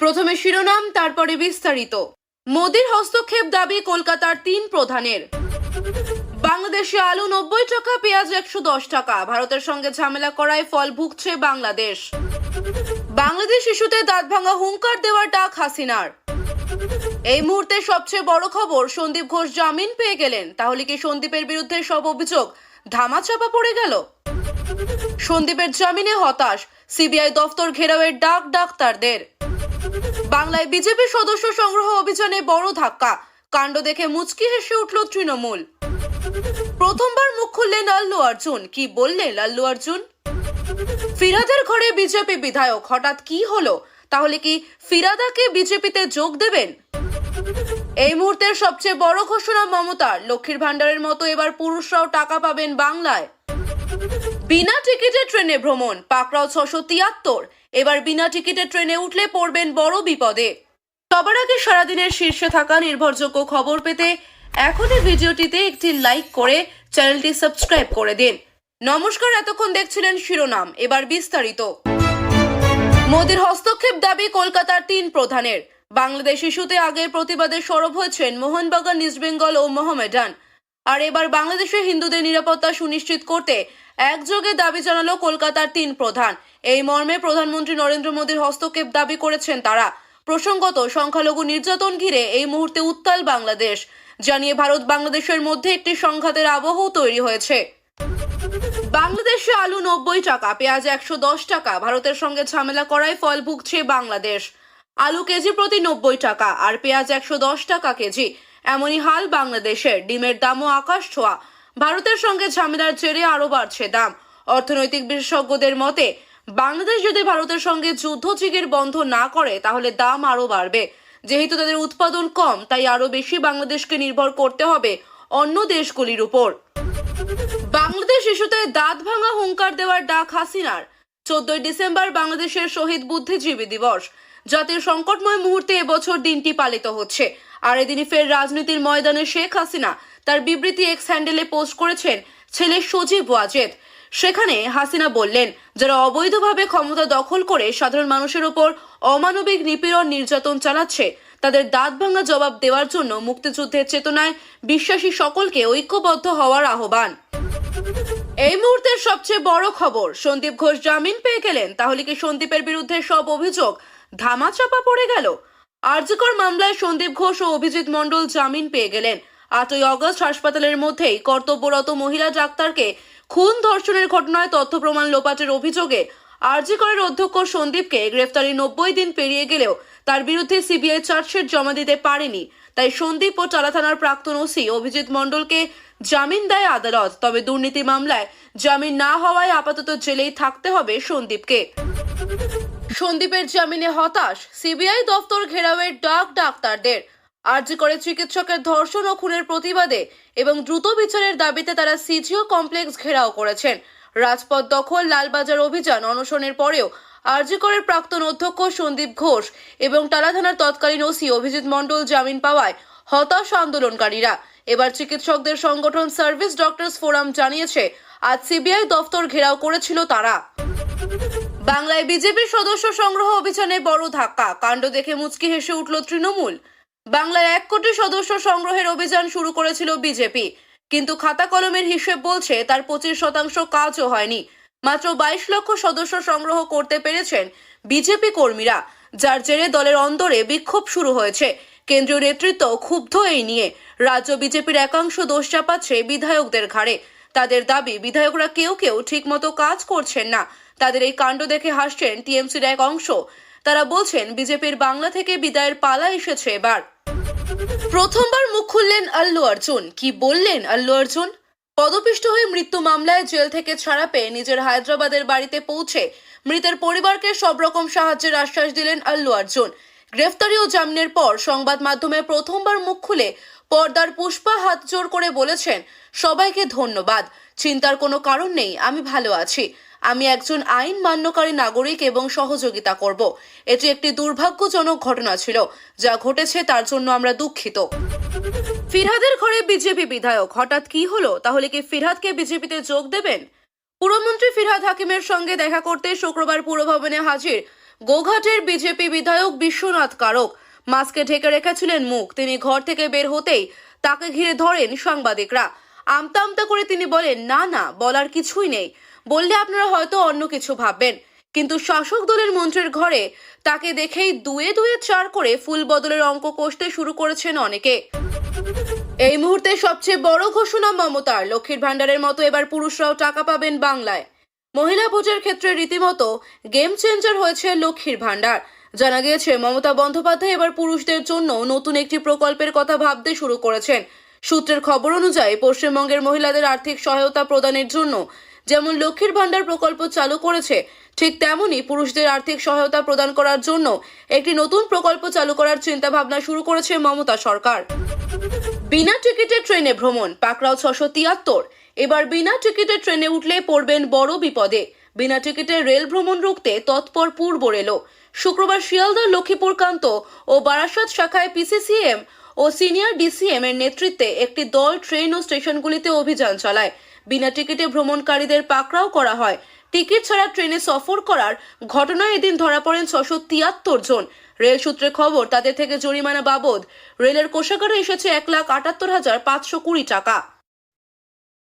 প্রথমে শিরোনাম, তারপরে বিস্তারিত। মোদির হস্তক্ষেপ দাবি কলকাতার তিন প্রধানের। বাংলাদেশে আলু নব্বই টাকা, পেঁয়াজ একশো দশ টাকা। ভারতের সঙ্গে ঝামেলা করায় ফল ভুগছে বাংলাদেশ। বাংলাদেশ ইস্যুতে দাঁত ভাঙা হুঙ্কার দেওয়ার ডাক হাসিনার। এই মুহূর্তে সবচেয়ে বড় খবর, সন্দীপ ঘোষ জামিন পেয়ে গেলেন। তাহলে কি সন্দীপের বিরুদ্ধে সব অভিযোগ ধামাচাপা পড়ে গেল? সন্দীপের জামিনে হতাশ। সিবিআই দফতর ঘেরাওয়ের ডাক ডাক্তারদের। বাংলায় বিজেপি সদস্য সংগ্রহ অভিযানে বড় ধাক্কা। কাণ্ড দেখে মুচকি হেসে উঠল তৃণমূল। প্রথমবার মুখ খুললেন আল্লু অর্জুন। কি বললেন আল্লু অর্জুন? ফিরাদের ঘরে বিজেপি বিধায়ক, হঠাৎ কি হলো? তাহলে কি ফিরাদাকে বিজেপিতে যোগ দেবেন? এই মুহূর্তের সবচেয়ে বড় ঘোষণা মমতার। লক্ষ্মীর ভান্ডারের মতো এবার পুরুষরাও টাকা পাবেন বাংলায়। বিনা টিকিটে ট্রেনে ভ্রমণ। পাকড়াও ছশো তিয়াত্তর। এবার বিনা টিকিটে ট্রেনে উঠলে পড়বেন বড় বিপদে। সবার আগে সারাদিনের শীর্ষে থাকা নির্ভরযোগ্য খবর পেতে এখনই ভিডিওটিতে একটি লাইক করে চ্যানেলটি সাবস্ক্রাইব করে দিন। নমস্কার, এতক্ষণ দেখছিলেন শিরোনাম, এবার বিস্তারিত। মোদির হস্তক্ষেপ দাবি কলকাতার তিন প্রধানের। বাংলাদেশ ইস্যুতে আগের প্রতিবাদে সরব হয়েছেন মোহনবাগান ইস্টবেঙ্গল ও মোহামেডান। আর এবার বাংলাদেশে হিন্দুদের নিরাপত্তা সুনিশ্চিত করতে একযোগে দাবি জানালো কলকাতার তিন প্রধান। এই মর্মে প্রধানমন্ত্রী নরেন্দ্র মোদীর হস্তক্ষেপ দাবি করেছেন তারা। প্রসঙ্গত, সংখ্যালঘু নির্যাতন ঘিরে এই মুহূর্তে উত্তাল বাংলাদেশ, জানিয়ে ভারত বাংলাদেশের মধ্যে একটি সংঘাতের আবহও তৈরি হয়েছে। বাংলাদেশে আলু নব্বই টাকা, পেঁয়াজ একশো দশ টাকা, ভারতের সঙ্গে ঝামেলা করায় ফল ভুগছে বাংলাদেশ। আলু কেজি প্রতি নব্বই টাকা, আর পেঁয়াজ একশো দশ টাকা কেজি। এমনই হাল বাংলাদেশের। ডিমের দামও আকাশ ছোঁয়া। ভারতের সঙ্গে ঝামেলার জেরে আরও বাড়ছে দাম। অর্থনৈতিক বিশেষজ্ঞদের মতে, বাংলাদেশ যদি ভারতের সঙ্গে যুদ্ধ জিগির বন্ধ না করে, তাহলে দাম আরও বাড়বে। যেহেতু তাদের উৎপাদন কম, তাই আরও বেশি বাংলাদেশকে নির্ভর করতে হবে অন্য দেশগুলির উপর। বাংলাদেশ ইস্যুতে দাঁত ভাঙা হুঙ্কার দেওয়ার ডাক হাসিনার। চোদ্দই ডিসেম্বর বাংলাদেশের শহীদ বুদ্ধিজীবী দিবস। জাতির সংকটময় মুহূর্তে এবছর দিনটি পালিত হচ্ছে। আর এদিনই ফের রাজনীতির ময়দানে শেখ হাসিনা তার বিবৃতি এক্স হ্যান্ডেলে পোস্ট করেছেন ছেলে সজীব ওয়াজেদ। সেখানে হাসিনা বললেন, যারা অবৈধভাবে ক্ষমতা দখল করে সাধারণ মানুষের ওপর অমানবিক নিপীড়ন নির্যাতন চালাচ্ছে, তাদের দাঁত ভাঙা জবাব দেওয়ার জন্য মুক্তিযুদ্ধের চেতনায় বিশ্বাসী সকলকে ঐক্যবদ্ধ হওয়ার আহ্বান। এই মুহূর্তের সবচেয়ে বড় খবর, সন্দীপ ঘোষ জামিন পেয়ে গেলেন। তাহলে কি সন্দীপের বিরুদ্ধে সব অভিযোগ ধামাচাপা পড়ে গেল। আর্যকর মামলায় সন্দীপ ঘোষ ও অভিজিৎ মণ্ডল জামিন পেয়ে গেলেন। আটই অগস্ট হাসপাতালের মধ্যেই কর্তব্যরত মহিলা ডাক্তারকে খুন ধর্ষণের ঘটনায় তথ্য প্রমাণ লোপাটের অভিযোগে আরজিকরের অধ্যক্ষ সন্দীপকে গ্রেফতারি নব্বই দিন পেরিয়ে গেলেও তার বিরুদ্ধে সিবিআই চার্জশিট জমা দিতে পারেনি। তাই সন্দীপ ও চালা থানার প্রাক্তন ওসি অভিজিৎ মণ্ডলকে জামিন দেয় আদালত। তবে দুর্নীতি মামলায় জামিন না হওয়ায় আপাতত জেলেই থাকতে হবে সন্দীপকে। সন্দীপের জামিনে হতাশ। সিবিআই দফতর ঘেরাওয়ের ডাক ডাক্তারদের। আর্জি করে চিকিৎসকের ধর্ষণ ও খুনের প্রতিবাদে এবং দ্রুত বিচারের দাবিতে তারা সিজিও কমপ্লেক্স ঘেরাও করেছেন। রাজপথ দখল, লালবাজার অভিযান অনশনের পরেও আরজিকরের প্রাক্তন অধ্যক্ষ সন্দীপ ঘোষ এবং টালা থানার তৎকালীন ওসি অভিজিৎ মণ্ডল জামিন পাওয়ায় হতাশ আন্দোলনকারীরা। এবার চিকিৎসকদের সংগঠন সার্ভিস ডক্টরস ফোরাম জানিয়েছে, আজ সিবিআই দফতর ঘেরাও করেছিল তারা। বাংলায় বিজেপির সদস্য সংগ্রহ অভিযানে বড় ধাক্কা। কাণ্ড দেখে মুচকি হেসে উঠল তৃণমূল। বাংলায় এক কোটি সদস্য সংগ্রহের অভিযান শুরু করেছিল বিজেপি। কিন্তু খাতা কলমের হিসেব বলছে, তার পঁচিশ শতাংশ কাজও হয়নি। মাত্র বাইশ লক্ষ সদস্য সংগ্রহ করতে পেরেছেন বিজেপি কর্মীরা, যার জেরে দলের অন্দরে বিক্ষোভ শুরু হয়েছে। কেন্দ্রীয় নেতৃত্ব ক্ষুব্ধ এই নিয়ে। রাজ্য বিজেপির একাংশ দোষ চাপাচ্ছে বিধায়কদের ঘাড়ে। তাদের দাবি, বিধায়করা কেউ কেউ ঠিকমতো কাজ করছেন না। তাদের এই কাণ্ড দেখে হাসছেন টিএমসির এক অংশ। তারা বলছেন, বিজেপির বাংলা থেকে বিদায়ের পালা এসেছে এবার। প্রথমবার মুখ খুললেন আল্লু অর্জুন। কি বললেন আল্লু অর্জুন? পদপিষ্ট হয়ে মৃত্যু মামলায় জেল থেকে ছাড়া পেয়ে নিজের হায়দ্রাবাদের বাড়িতে পৌঁছে মৃতের পরিবারকে সব রকম সাহায্যের আশ্বাস দিলেন আল্লু অর্জুন। গ্রেফতারি ও জামিনের পর সংবাদ মাধ্যমে প্রথমবার মুখ খুলে পর্দার পুষ্পা হাত জোর করে বলেছেন, সবাইকে ধন্যবাদ। চিন্তার কোনো কারণ নেই, আমি ভালো আছি। আমি একজন আইন মান্যকারী নাগরিক এবং সহযোগিতা করব। এটি একটি দুর্ভাগ্যজনক ঘটনা ছিল, যা ঘটেছে তার জন্য আমরা দুঃখিত। ফিরহাদের ঘরে বিজেপি বিধায়ক, হঠাৎ কি হলো? তাহলে কি ফিরহাদকে বিজেপিতে যোগ দেবেন? পুরমন্ত্রী ফিরহাদ হাকিমের সঙ্গে দেখা করতে শুক্রবার পুরভবনে হাজির গোঘাটের বিজেপি বিধায়ক বিশ্বনাথ কারক। মাস্কে ঢেকে রেখেছিলেন মুখ। তিনি ঘর থেকে বের হতেই তাকে ঘিরে ধরেন সাংবাদিকরা। আমতা আমতা করে তিনি বলেন, না না, বলার কিছুই নেই। বললে আপনারা হয়তো অন্য কিছু ভাববেন। কিন্তু শাসক দলের মন্ত্রীর ঘরে তাকে দেখেই দুয়ে দুয়ে চার করে ফুল বদলের অঙ্ক কষতে শুরু করেছেন অনেকে। এই মুহূর্তে সবচেয়ে বড় ঘোষণা মমতার। লক্ষ্মীর ভাণ্ডারের মতো এবার পুরুষরাও টাকা পাবেন বাংলায়। মহিলা ভোটের ক্ষেত্রে রীতিমতো গেম চেঞ্জার হয়েছে লক্ষ্মীর ভাণ্ডার। জানা গিয়েছে, মমতা বন্দ্যোপাধ্যায় এবার পুরুষদের জন্য নতুন একটি প্রকল্পের কথা ভাবতে শুরু করেছেন। সূত্রের খবর অনুযায়ী, পশ্চিমবঙ্গের মহিলাদের আর্থিক সহায়তা প্রদানের জন্য যেমন লক্ষ্মীর ভাণ্ডার প্রকল্প চালু করেছে, ঠিক তেমনই পুরুষদের আর্থিক সহায়তা প্রদান করার জন্য একটি নতুন প্রকল্প চালু করার চিন্তা ভাবনা শুরু করেছে মমতা সরকার। বিনা টিকিটে ট্রেনে ভ্রমণ, পাকড়াও ছশো তিয়াত্তর। এবার বিনা টিকিটে ট্রেনে উঠলে পড়বেন বড় বিপদে। বিনা টিকিটে রেল ভ্রমণ রুখতে তৎপর পূর্ব রেল শুক্রবার শিয়ালদা, লক্ষ্মীপুর, কান্ত ও বারাসাত শাখায় পিসিসিএম ও সিনিয়র ডিসিএম এর নেতৃত্বে একটি দল, ট্রেন ও স্টেশনগুলিতে অভিযান চালায়। বিনা টিকিটে ভ্রমণকারীদের পাকড়াও করা হয়। টিকিট ছাড়া ট্রেনে সফর করার ঘটনায় এদিন ধরা পড়েন ছশো তিয়াত্তর জন। রেল সূত্রে খবর, তাদের থেকে জরিমানা বাবদ রেলের কোষাগারে এসেছে এক লাখ আটাত্তর হাজার পাঁচশো কুড়ি টাকা।